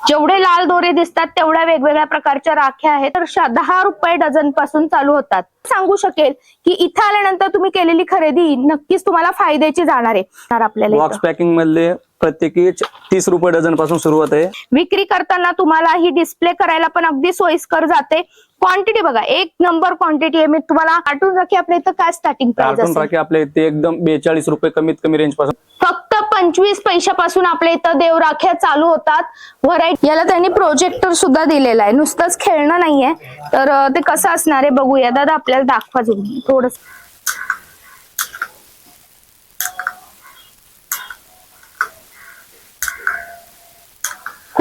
जेवढे लाल दोरे दिसतात तेवढ्या वेगवेगळ्या प्रकारच्या राख्या आहेत. तर दहा रुपये डझनपासून चालू होतात. सांगू शकेल की इथं आल्यानंतर तुम्ही केलेली खरेदी नक्कीच तुम्हाला फायद्याची जाणार आहे. तर आपल्याला बॉक्स पॅकिंग मधले प्रत्येकी तीस रुपये डझनपासून सुरुवात आहे. विक्री करताना तुम्हाला ही डिस्प्ले करायला पण अगदी सोयीस्कर जाते. क्वांटिटी बघा एक नंबर क्वांटिटी आहे. मी तुम्हाला कार्टून राखी आपल्या इथं काय स्टार्टिंग प्राइस राखी आपल्या इथे एकदम बेचाळीस रुपये कमीत कमी रेंजपासून. फक्त पंचवीस पैशापासून आपल्या इथं देव राख्या चालू होतात. व्हरायटी याला त्यांनी प्रोजेक्टर सुद्धा दिलेला आहे. नुसतंच खेळणं नाहीये. तर ते कसं असणार आहे बघूया. दादा आपल्याला दाखवा तुम्ही थोडस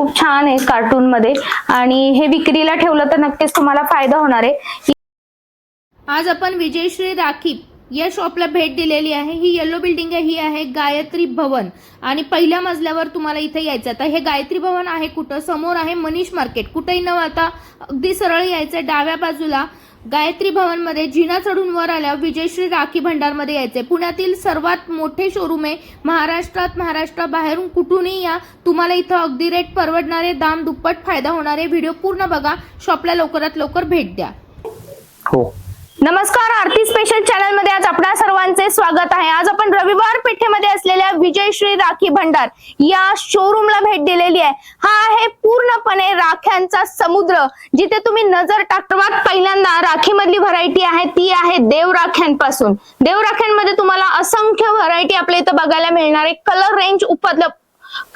खूप छान आहे कार्टून मध्ये. आणि हे विक्रीला ठेवलं तर नक्कीच तुम्हाला फायदा होणार आहे. आज आपण विजयश्री राखीब या शॉपला भेट दिलेली आहे. ही येलो बिल्डिंग आहे ही आहे गायत्री भवन. आणि पहिल्या मजल्यावर तुम्हाला इथे यायचं आता हे गायत्री भवन आहे कुठं? समोर आहे मनीष मार्केट. कुठेही न आता अगदी सरळ यायचं डाव्या बाजूला. गायत्री भवनमध्ये जिना चढून वर आल्यावर विजयश्री राखी भंडारमध्ये पुण्यातील सर्वात मोठे शोरूम आहे महाराष्ट्रात. महाराष्ट्राबाहेरून कुठूनही या. तुम्हाला इथं अगदी रेट परवडणारे दाम दुप्पट फायदा होणारे व्हिडिओ पूर्ण बघा. शॉपला लवकरात लवकर भेट द्या. हो. नमस्कार आरती स्पेशल चॅनलमध्ये आज आपल्या सर्वांचे स्वागत आहे. आज आपण रविवार पेठेमध्ये असलेल्या विजयश्री राखी भंडार या शोरूमला भेट दिलेली आहे. हा आहे पूर्णपणे राख्यांचा समुद्र जिथे तुम्ही नजर टाकवात पहिल्यांदा राखी मधली व्हरायटी आहे ती आहे देव राख्यांपासून. देव राख्यांमध्ये तुम्हाला असंख्य व्हरायटी आपल्या इथं बघायला मिळणार आहे. कलर रेंज उपलब्ध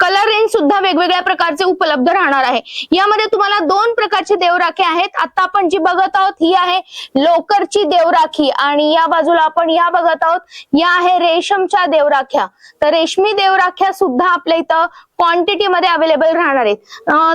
कलर रेंज सुद्धा वेगवेगळ्या प्रकारचे उपलब्ध राहणार आहे. यामध्ये तुम्हाला दोन प्रकारचे देवराखे आहेत. आता आपण जी बघत आहोत ही आहे लोकरची देवराखी आणि या बाजूला आपण या बघत आहोत. या आहे रेशमच्या देवराख्या. तर रेशमी देवराख्या सुद्धा आपल्या इथं क्वांटिटी मध्ये अवेलेबल राहणार आहेत.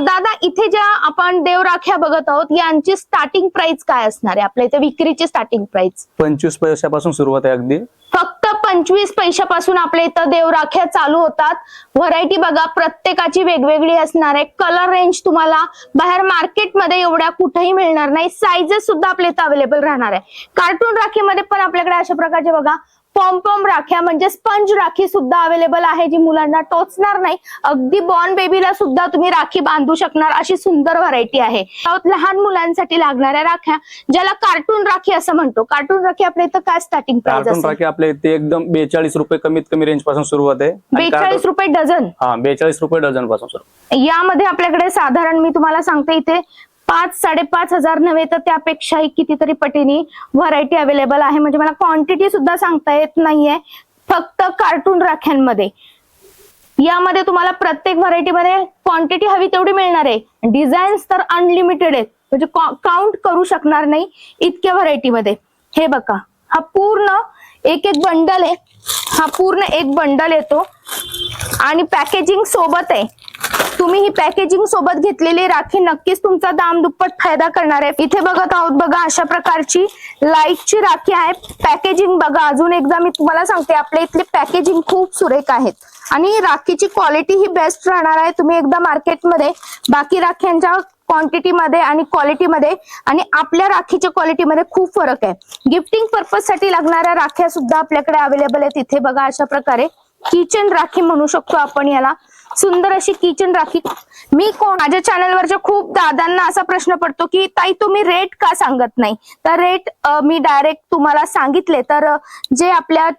दादा इथे ज्या आपण देवराख्या बघत आहोत यांची स्टार्टिंग प्राइस काय असणार आहे? आपल्या इथे विक्रीची स्टार्टिंग प्राइस पंचवीस पैशापासून सुरुवात आहे अगदी. फक्त पंचवीस पैशापासून आपल्या इथं देवराख्या चालू होतात. व्हरायटी बघा प्रत्येकाची वेगवेगळी असणार आहे. कलर रेंज तुम्हाला बाहेर मार्केटमध्ये एवढ्या कुठेही मिळणार नाही. साईजेस सुद्धा आपल्या इथं अवेलेबल राहणार आहे. कार्टून राखीमध्ये पण आपल्याकडे अशा प्रकारचे बघा पॉम पॉम राख्या म्हणजे स्पंज राखी सुद्धा अवेलेबल आहे जी मुलांना टोचणार नाही. अगदी बॉर्न बेबीला सुद्धा तुम्ही राखी बांधू शकणार अशी सुंदर व्हरायटी आहे. लहान मुलांसाठी लागणाऱ्या राख्या ज्याला कार्टून राखी असं म्हणतो. कार्टून राखी आपल्या इथं काय स्टार्टिंग कार्टून राखी आपल्या इथे एकदम बेचाळीस रुपये कमीत कमी रेंजपासून सुरुवात आहे. बेचाळीस रुपये डझन? हा बेचाळीस रुपये डझनपासून यामध्ये आपल्याकडे साधारण मी तुम्हाला सांगते इथे पाच साडेपाच हजार नव्हे तर त्यापेक्षाही कितीतरी पटीने व्हरायटी अवेलेबल आहे. म्हणजे मला क्वांटिटी सुद्धा सांगता येत नाहीये. फक्त कार्टून राख्यांमध्ये. यामध्ये तुम्हाला प्रत्येक व्हरायटीमध्ये क्वांटिटी हवी तेवढी मिळणार आहे. डिझाईन्स तर अनलिमिटेड आहेत. म्हणजे काउंट करू शकणार नाही इतक्या व्हरायटीमध्ये हे बघा. हा पूर्ण एक एक बंडल आहे. हा पूर्ण एक बंडल येतो. आणि पॅकेजिंग सोबत आहे. तुम्ही ही पॅकेजिंग सोबत घेतलेली राखी नक्कीच तुमचा दाम दुप्पट फायदा करणार आहे. इथे बघत आहोत बघा अशा प्रकारची लाईटची राखी आहे. पॅकेजिंग बघा अजून एकदा मी तुम्हाला सांगते आपल्या इथली पॅकेजिंग खूप सुरेख आहेत. आणि राखीची क्वालिटी ही बेस्ट राहणार आहे. तुम्ही एकदा मार्केटमध्ये बाकी राख्यांच्या क्वांटिटीमध्ये आणि क्वालिटीमध्ये आणि आपल्या राखीच्या क्वालिटीमध्ये खूप फरक आहे. गिफ्टिंग पर्पजसाठी लागणाऱ्या राख्या सुद्धा आपल्याकडे अवेलेबल आहेत. इथे बघा अशा प्रकारे किचन राखी म्हणू शकतो आपण याला. सुंदर अशी किचन राखी. मी कोण? माझ्या चॅनलवरच्या खूप दादांना असा प्रश्न पडतो की ताई तुम्ही रेट का सांगत नाही? तर रेट मी डायरेक्ट तुम्हाला सांगितले. तर जे आपल्या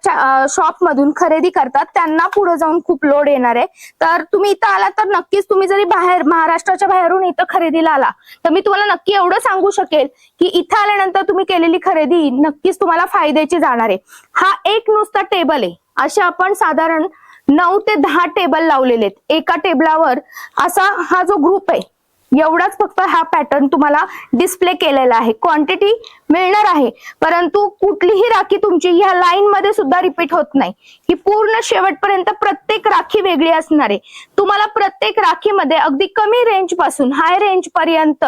शॉप मधून खरेदी करतात त्यांना पुढे जाऊन खूप लोड येणार आहे. तर तुम्ही इथं आला तर नक्कीच तुम्ही जरी बाहेर महाराष्ट्राच्या बाहेरून इथं खरेदीला आला तर मी तुम्हाला नक्की एवढं सांगू शकेल की इथं आल्यानंतर तुम्ही केलेली खरेदी नक्कीच तुम्हाला फायद्याची जाणार आहे. हा एक नुसता टेबल आहे. असे आपण साधारण नऊ ते दहा टेबल लावलेले आहेत. एका टेबलावर असा हा जो ग्रुप आहे एवढाच फक्त हा पॅटर्न तुम्हाला डिस्प्ले केलेला आहे. क्वांटिटी मिळणार आहे. परंतु कुठलीही राखी तुमची ह्या लाईन मध्ये सुद्धा रिपीट होत नाही. ही पूर्ण शेवटपर्यंत प्रत्येक राखी वेगळी असणार आहे. तुम्हाला प्रत्येक राखीमध्ये अगदी कमी रेंजपासून हाय रेंज पर्यंत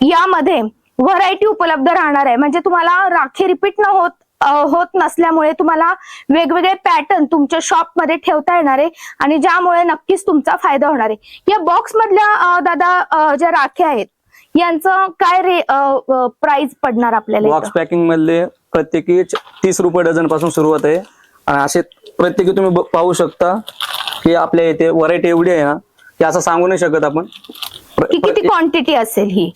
यामध्ये व्हरायटी उपलब्ध राहणार आहे. म्हणजे तुम्हाला राखी रिपीट न होत होत नसल्यामुळे तुम्हाला वेगवेगळे पॅटर्न तुमच्या शॉपमध्ये ठेवता येणार आहे आणि ज्यामुळे नक्कीच तुमचा फायदा होणार आहे. या बॉक्स मधल्या दादा ज्या राख्या आहेत यांचं काय रे प्राइस पडणार आपल्याला बॉक्स? पॅकिंग मधले प्रत्येकी तीस रुपये डझनपासून सुरुवात आहे. आणि असे प्रत्येकी तुम्ही पाहू शकता की आपल्या इथे व्हरायटी एवढी आहे ना की असं सांगू नाही शकत आपण. की किती क्वांटिटी असेल ही?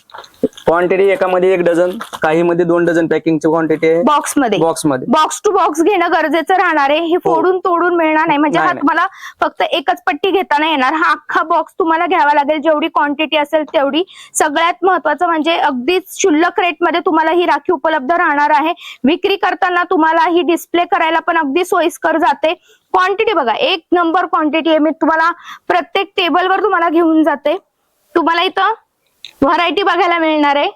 क्वांटिटी एकामध्ये एक डझन काही मध्ये दोन डझन पॅकिंगची क्वांटिटी आहे. बॉक्समध्ये बॉक्समध्ये बॉक्स टू बॉक्स घेणं गरजेचं राहणार आहे. हे फोडून तोडून मिळणार नाही. म्हणजे हा नाही. तुम्हाला फक्त एकच पट्टी घेताना येणार. हा अख्खा बॉक्स तुम्हाला घ्यावा लागेल. जेवढी क्वांटिटी असेल तेवढी. सगळ्यात महत्वाचं म्हणजे अगदीच क्षुल्लक रेटमध्ये तुम्हाला ही राखी उपलब्ध राहणार आहे. विक्री करताना तुम्हाला ही डिस्प्ले करायला पण अगदी सोयीस्कर जाते. क्वांटिटी बघा. एक नंबर क्वांटिटी आहे. मी तुम्हाला प्रत्येक टेबलवर तुम्हाला घेऊन जाते. तुम्हाला इथं व्हरायटी बघायला मिळणार आहे.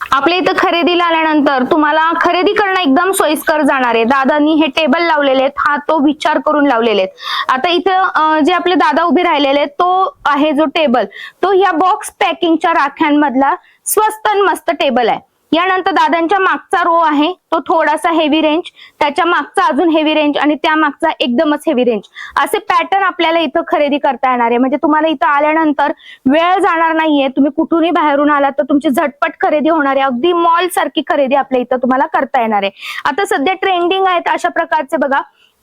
आपल्या इथं खरेदीला आल्यानंतर तुम्हाला खरेदी करणं एकदम सोयीस्कर जाणार आहे. दादांनी हे टेबल लावलेले आहेत. हा तो विचार करून लावलेले आहेत. आता इथं जे आपले दादा उभे राहिलेले आहेत तो आहे जो टेबल तो या बॉक्स पॅकिंगच्या राख्यांमधला स्वस्त आणि मस्त टेबल आहे. यानंतर दादांच्या मागचा रो आहे. तो थोडासा हेवी रेंज त्याच्या मागचा अजून हेवी रेंज आणि त्या मागचा एकदमच हेवी रेंज असे पॅटर्न आपल्याला इथं खरेदी करता येणार आहे. म्हणजे तुम्हाला इथं आल्यानंतर वेळ जाणार नाहीये. तुम्ही कुठूनही बाहेरून आलात तर तुमची झटपट खरेदी होणार आहे. अगदी मॉल सारखी खरेदी आपल्या इथं तुम्हाला करता येणार आहे. आता सध्या ट्रेंडिंग आहेत अशा प्रकारचे बघा.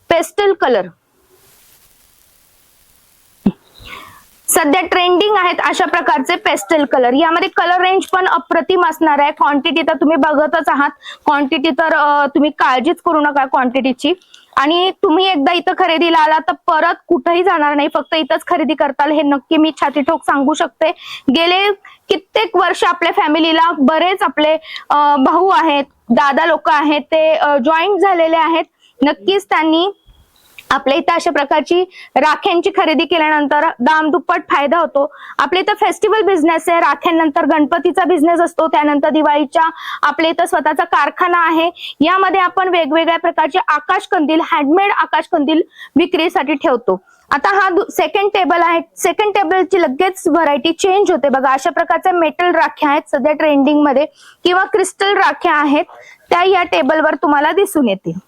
पेस्टल कलर सध्या ट्रेंडिंग आहेत अशा प्रकारचे पेस्टल कलर यामध्ये कलर रेंज पण अप्रतिम असणार आहे. क्वांटिटी तर तुम्ही बघतच आहात. क्वांटिटी तर तुम्ही काळजीच करू नका क्वांटिटीची आणि तुम्ही एकदा इथं खरेदीला आला तर परत कुठेही जाणार नाही. फक्त इथंच खरेदी करताल. हे नक्की मी छाती ठोक सांगू शकते. गेले कित्येक वर्ष आपल्या फॅमिलीला बरेच आपले भाऊ आहेत दादा लोक आहेत ते जॉईंट झालेले आहेत. नक्कीच त्यांनी आपल्या इथं अशा प्रकारची राख्यांची खरेदी केल्यानंतर दाम दुप्पट फायदा होतो. आपल्या इथं फेस्टिवल बिझनेस आहे. राख्यांनंतर गणपतीचा बिझनेस असतो. त्यानंतर दिवाळीच्या आपल्या इथं स्वतःचा कारखाना आहे. यामध्ये आपण वेगवेगळ्या प्रकारचे आकाश कंदील हँडमेड आकाश कंदील विक्रीसाठी ठेवतो. आता हा सेकंड टेबल आहे. सेकंड टेबलची लगेच व्हरायटी चेंज होते. बघा अशा प्रकारच्या मेटल राख्या आहेत सध्या ट्रेंडिंगमध्ये किंवा क्रिस्टल राख्या आहेत. त्या या टेबलवर तुम्हाला दिसून येतील.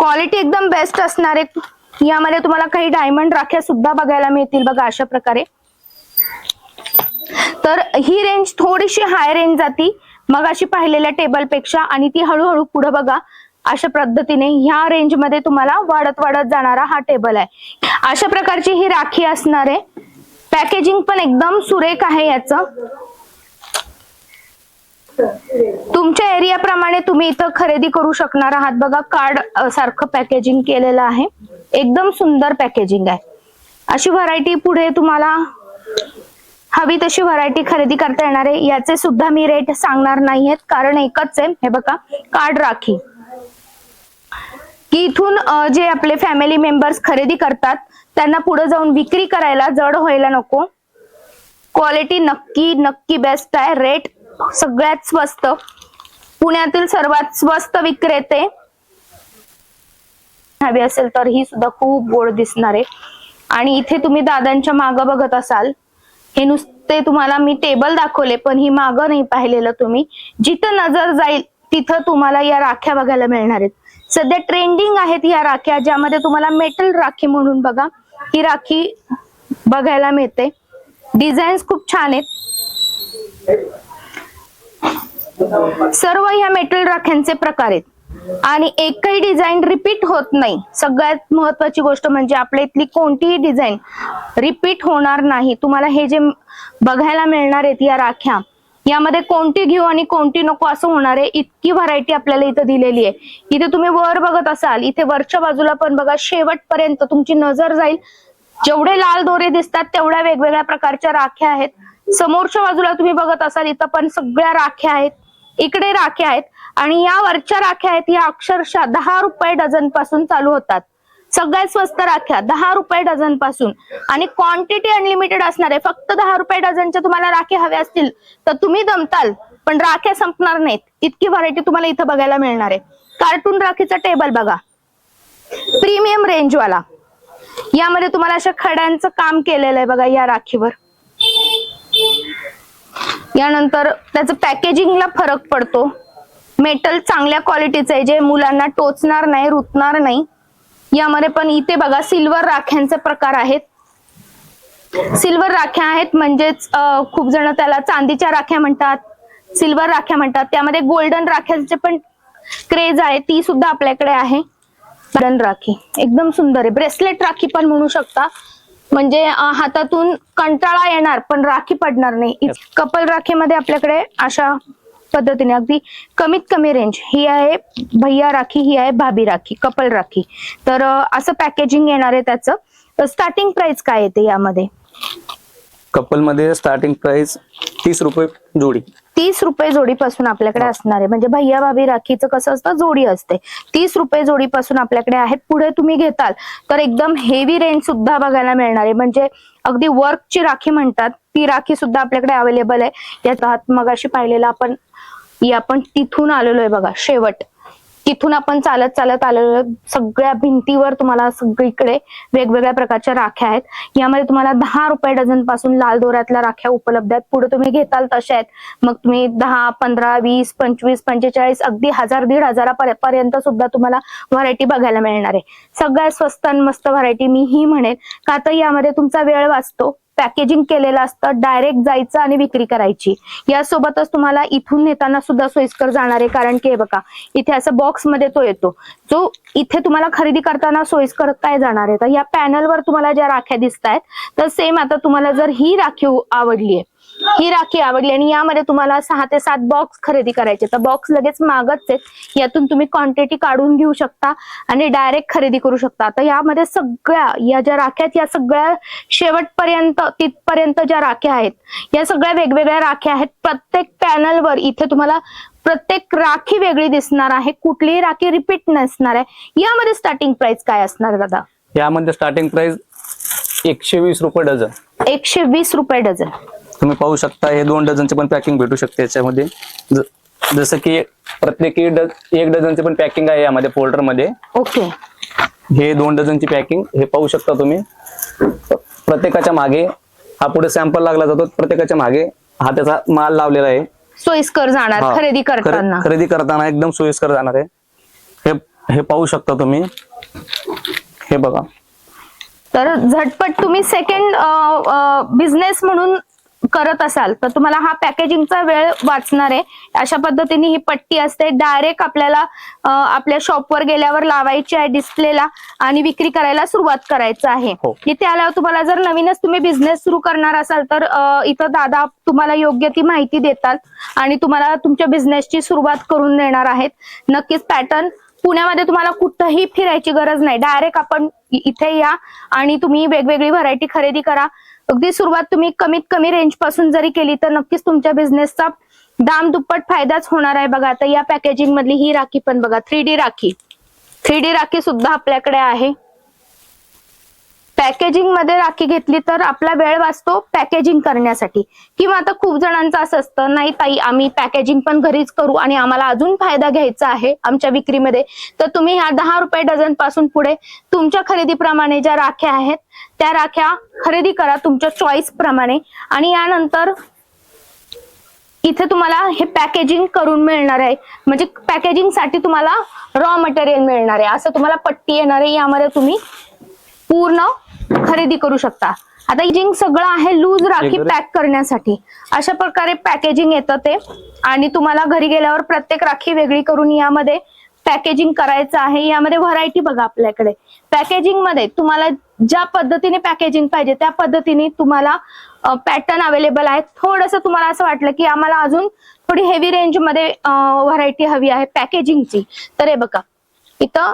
क्वालिटी एकदम बेस्ट असणार आहे. यामध्ये तुम्हाला काही डायमंड राख्या सुद्धा बघायला मिळतील बघा अशा प्रकारे. तर ही रेंज थोडीशी हाय रेंज जाती. मग अशी पाहिलेल्या टेबलपेक्षा आणि ती हळूहळू पुढे बघा. अशा पद्धतीने ह्या रेंजमध्ये तुम्हाला वाढत वाढत जाणारा हा टेबल आहे. अशा प्रकारची ही राखी असणार आहे. पॅकेजिंग पण एकदम सुरेख आहे याचं. तुमच्या एरिया प्रमाणे तुम्ही इथं खरेदी करू शकणार आहात. बघा कार्ड सारखं पॅकेजिंग केलेलं आहे. एकदम सुंदर पॅकेजिंग आहे. अशी व्हरायटी पुढे तुम्हाला हवी तशी व्हरायटी खरेदी करता येणार आहे. याचे सुद्धा मी रेट सांगणार नाहीयेत. कारण एकच आहे. हे बघा कार्ड राखी. की इथून जे आपले फॅमिली मेंबर्स खरेदी करतात त्यांना पुढे जाऊन विक्री करायला जड व्हायला नको. क्वालिटी नक्की नक्की बेस्ट आहे. रेट सगळ्यात स्वस्त. पुण्यातील सर्वात स्वस्त विक्रेते हवी असेल तर ही सुद्धा खूप गोड दिसणार आहे. आणि इथे तुम्ही दादांच्या मागं बघत असाल हे नुसते तुम्हाला मी टेबल दाखवले पण ही मागं नाही पाहिलेलं तुम्ही. जिथं नजर जाईल तिथं तुम्हाला या राख्या बघायला मिळणार आहेत. सध्या ट्रेंडिंग आहेत या राख्या ज्यामध्ये तुम्हाला मेटल राखी म्हणून बघा ही राखी बघायला मिळते. डिझाईन्स खूप छान आहेत. सर्व ह्या मेटल राख्यांचे प्रकार आहेत. आणि एकही डिझाईन रिपीट होत नाही. सगळ्यात महत्वाची गोष्ट म्हणजे आपल्या इथली कोणतीही डिझाईन रिपीट होणार नाही. तुम्हाला हे जे बघायला मिळणार आहेत या राख्या यामध्ये कोणती घेऊ आणि कोणती नको असं होणार आहे इतकी व्हरायटी आपल्याला इथं दिलेली आहे. इथे तुम्ही वर बघत असाल इथे वरच्या बाजूला पण बघा शेवटपर्यंत तुमची नजर जाईल. जेवढे लाल दोरे दिसतात तेवढ्या वेगवेगळ्या प्रकारच्या राख्या आहेत. समोरच्या बाजूला तुम्ही बघत असाल इथं पण सगळ्या राख्या आहेत. इकडे राख्या आहेत आणि या वरच्या राख्या आहेत या अक्षरशः दहा रुपये डझनपासून चालू होतात. सगळ्यात स्वस्त राख्या दहा रुपये डझनपासून. आणि क्वांटिटी अनलिमिटेड असणार आहे फक्त दहा रुपये डझनच्या तुम्हाला राख्या हव्या असतील तर तुम्ही दमताल. पण राख्या संपणार नाहीत. इतकी व्हरायटी तुम्हाला इथं बघायला मिळणार आहे. कार्टून राखीचा टेबल बघा. प्रीमियम रेंजवाला यामध्ये तुम्हाला अशा खड्यांचं काम केलेलं आहे बघा या राखीवर. यानंतर त्याचं पॅकेजिंगला फरक पडतो. मेटल चांगल्या क्वालिटीचं आहे जे मुलांना टोचणार नाही रुतणार नाही. यामध्ये पण इथे बघा सिल्वर राख्यांचे प्रकार आहेत. सिल्वर राख्या आहेत म्हणजेच खूप जण त्याला चांदीच्या राख्या म्हणतात सिल्वर राख्या म्हणतात. त्यामध्ये गोल्डन राख्यांचे पण क्रेज आहे ती सुद्धा आपल्याकडे आहे. बटन राखी. एकदम सुंदर आहे. ब्रेसलेट राखी पण म्हणू शकता. म्हणजे हातातून कंटाळा येणार पण राखी पडणार नाही. कपल राखीमध्ये आपल्याकडे अशा पद्धतीने अगदी कमीत कमी रेंज ही आहे भैया राखी ही आहे भाभी राखी कपल राखी. तर असं पॅकेजिंग येणार आहे त्याचं. स्टार्टिंग प्राइस काय येते यामध्ये? कपलमध्ये स्टार्टिंग प्राइस तीस रुपये जोडी. तीस रुपये जोडीपासून आपल्याकडे असणार आहे. म्हणजे भैया भाभी राखीचं कसं असतं? जोडी असते. तीस रुपये जोडीपासून आपल्याकडे आहेत. पुढे तुम्ही घेताल. तर एकदम हेवी रेंज सुद्धा बघायला मिळणार आहे. म्हणजे अगदी वर्कची राखी म्हणतात. ती राखी सुद्धा आपल्याकडे अवेलेबल आहे. यात हात मगाशी पाहिलेला आपण ही आपण तिथून आलेलो आहे बघा शेवट. तिथून आपण चालत चालत आलेलो सगळ्या भिंतीवर तुम्हाला सगळीकडे वेगवेगळ्या प्रकारच्या राख्या आहेत. यामध्ये तुम्हाला दहा रुपये डझनपासून लाल दोऱ्यातल्या राख्या उपलब्ध आहेत. पुढे तुम्ही घेताल तशा आहेत. मग तुम्ही दहा पंधरा वीस पंचवीस पंचेचाळीस अगदी हजार दीड हजारापर्यंत सुद्धा तुम्हाला व्हरायटी बघायला मिळणार आहे. सगळ्यात स्वस्त आणि मस्त व्हरायटी मी ही म्हणेन. का तर यामध्ये तुमचा वेळ वाचतो. पॅकेजिंग केलेलं असतं डायरेक्ट जायचं आणि विक्री करायची. यासोबतच तुम्हाला इथून नेताना सुद्धा सोयीस्कर जाणार आहे कारण की हे बघा इथे असं बॉक्समध्ये तो येतो. जो इथे तुम्हाला खरेदी करताना सोयीस्कर काय जाणार आहे? तर या पॅनलवर तुम्हाला ज्या राख्या दिसत आहेत तर सेम आता तुम्हाला जर ही राखीव आवडली आहे ही राखी आवडली आणि यामध्ये तुम्हाला सहा ते सात बॉक्स खरेदी करायचे तर बॉक्स लगेच मागच आहेत. यातून तुम्ही क्वांटिटी काढून घेऊ शकता आणि डायरेक्ट खरेदी करू शकता. तर यामध्ये सगळ्या या ज्या राख्या या सगळ्या शेवटपर्यंत तिथपर्यंत ज्या राख्या आहेत या सगळ्या वेगवेगळ्या राख्या आहेत. प्रत्येक पॅनलवर इथे तुम्हाला प्रत्येक राखी वेगळी दिसणार आहे. कुठलीही राखी रिपीट नसणार आहे. यामध्ये स्टार्टिंग प्राइस काय असणार दादा? यामध्ये स्टार्टिंग प्राइस एकशे वीस रुपये डझन. एकशे वीस रुपये डझन. तुम्ही पाहू शकता हे दोन डझनचे पण पॅकिंग भेटू शकते याच्यामध्ये. जसं की प्रत्येकी एक डझनचे पण पॅकिंग आहे यामध्ये फोल्डरमध्ये ओके. हे दोन डझनची पॅकिंग हे पाहू शकता तुम्ही. प्रत्येकाच्या मागे हा पुढे सॅम्पल लागला जातो प्रत्येकाच्या मागे हा त्याचा माल लावलेला आहे. सोयीस्कर जाणार हा. खरेदी खरे- करताना. खरेदी करताना एकदम सोयीस्कर जाणार आहे. हे हे पाहू शकता तुम्ही. हे बघा. तर झटपट तुम्ही सेकंड बिझनेस म्हणून करत असाल तर तुम्हाला हा पॅकेजिंगचा वेळ वाचणार आहे. अशा पद्धतीने ही पट्टी असते. डायरेक्ट आपल्याला आपल्या शॉपवर गेल्यावर लावायची आहे डिस्प्लेला आणि विक्री करायला सुरुवात करायचं आहे. हो. इथे आल्यावर तुम्हाला जर नवीनच तुम्ही बिझनेस सुरू करणार असाल तर इथं दादा तुम्हाला योग्य ती माहिती देतात आणि तुम्हाला तुमच्या बिझनेसची सुरुवात करून देणार आहेत. नक्कीच पॅटर्न पुण्यामध्ये तुम्हाला कुठंही फिरायची गरज नाही. डायरेक्ट आपण इथे या आणि तुम्ही वेगवेगळी व्हरायटी खरेदी करा. अगदी सुरुवात तुम्ही कमीत कमी रेंजपासून जरी केली तर नक्कीच तुमच्या बिझनेसचा दाम दुप्पट फायदाच होणार आहे बघा. आता या पॅकेजिंग मधली ही राखी पण बघा three D rakhi. Three D rakhi सुद्धा आपल्याकडे आहे. पॅकेजिंगमध्ये राखी घेतली तर आपला वेळ वाचतो पॅकेजिंग करण्यासाठी. किंवा आता खूप जणांचं असं असतं नाही ताई आम्ही पॅकेजिंग पण घरीच करू आणि आम्हाला अजून फायदा घ्यायचा आहे आमच्या विक्रीमध्ये. तर तुम्ही ह्या दहा रुपये डझनपासून पुढे तुमच्या खरेदीप्रमाणे ज्या राख्या आहेत त्या राख्या खरेदी करा तुमच्या चॉईस प्रमाणे. आणि यानंतर इथे तुम्हाला हे पॅकेजिंग करून मिळणार आहे. म्हणजे पॅकेजिंगसाठी तुम्हाला रॉ मटेरियल मिळणार आहे. असं तुम्हाला पट्टी येणार आहे. यामध्ये तुम्ही पूर्ण खरेदी करू शकता. आता पॅकेजिंग सगळं आहे लूज राखी. पॅक करण्यासाठी. अशा प्रकारे पॅकेजिंग येतं ते. आणि तुम्हाला घरी गेल्यावर प्रत्येक राखी वेगळी करून यामध्ये पॅकेजिंग करायचं आहे. यामध्ये व्हरायटी बघा आपल्याकडे. पॅकेजिंगमध्ये तुम्हाला ज्या पद्धतीने पॅकेजिंग पाहिजे त्या पद्धतीने तुम्हाला पॅटर्न अवेलेबल आहे थोडंसं तुम्हाला असं वाटलं की आम्हाला अजून थोडी हेवी रेंजमध्ये व्हरायटी हवी आहे पॅकेजिंगची तर हे बघा. इथं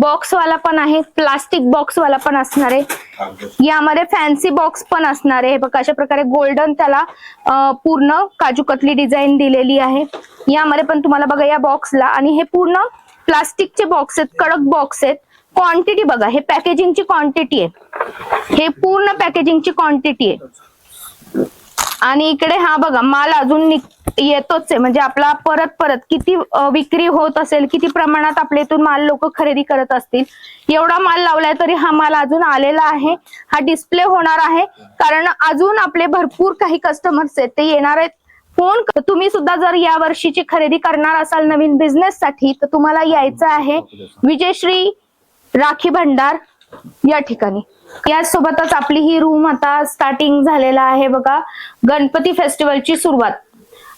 बॉक्स वाला पण आहे प्लास्टिक बॉक्स वाला पण असणार आहे. यामध्ये फॅन्सी बॉक्स पण असणार आहे. बघा अशा प्रकारे गोल्डन त्याला पूर्ण काजू कतली डिझाईन दिलेली आहे. यामध्ये पण तुम्हाला बघा या बॉक्सला आणि हे पूर्ण प्लास्टिकचे बॉक्स आहेत कडक बॉक्स आहेत. क्वांटिटी बघा हे पॅकेजिंगची क्वांटिटी आहे. हे पूर्ण पॅकेजिंगची क्वांटिटी आहे. आणि इकडे हा बघा माल अजून येतोच आहे. म्हणजे आपला परत परत किती विक्री होत असेल किती प्रमाणात आपल्या इथून माल लोक खरेदी करत असतील एवढा माल लावलाय तरी हा माल अजून आलेला आहे. हा डिस्प्ले होणार आहे. कारण अजून आपले भरपूर काही कस्टमर्स आहेत ते येणार आहेत. फोन तुम्ही सुद्धा जर या वर्षीची खरेदी करणार असाल नवीन बिझनेस साठी तर तुम्हाला यायचं आहे विजयश्री राखी भंडार या ठिकाणी. यासोबतच आपली ही रूम आता स्टार्टिंग झालेला आहे बघा. गणपती फेस्टिवलची सुरुवात.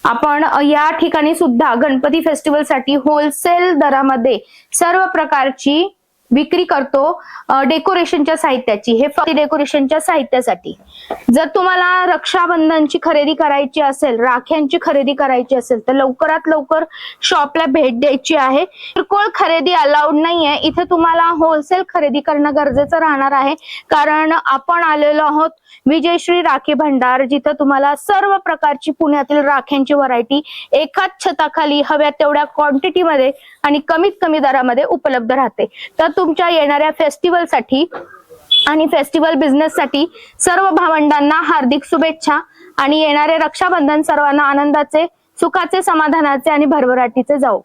आपण या ठिकाणी सुद्धा गणपती फेस्टिवलसाठी होलसेल दरामध्ये सर्व प्रकारची विक्री करतो डेकोरेशनच्या साहित्याची. हे फक्त डेकोरेशनच्या साहित्यासाठी. जर तुम्हाला रक्षाबंधनची खरेदी करायची असेल राख्यांची खरेदी करायची असेल तर लवकरात लवकर शॉपला भेट द्यायची आहे. किरकोळ खरेदी अलाउड नाहीये. इथे तुम्हाला होलसेल खरेदी करणं गरजेचं राहणार आहे. कारण आपण आलेलो आहोत विजयश्री राखी भंडार जिथं तुम्हाला सर्व प्रकारची पुण्यातील राख्यांची व्हरायटी एकाच छताखाली हव्या तेवढ्या क्वांटिटीमध्ये आणि कमीत कमी दरामध्ये उपलब्ध राहते. तर तुमच्या येणाऱ्या फेस्टिवलसाठी आणि फेस्टिवल बिझनेससाठी सर्व भावंडांना हार्दिक शुभेच्छा आणि येणारे रक्षाबंधन सर्वांना आनंदाचे सुखाचे समाधानाचे आणि भरभराटीचे जाऊ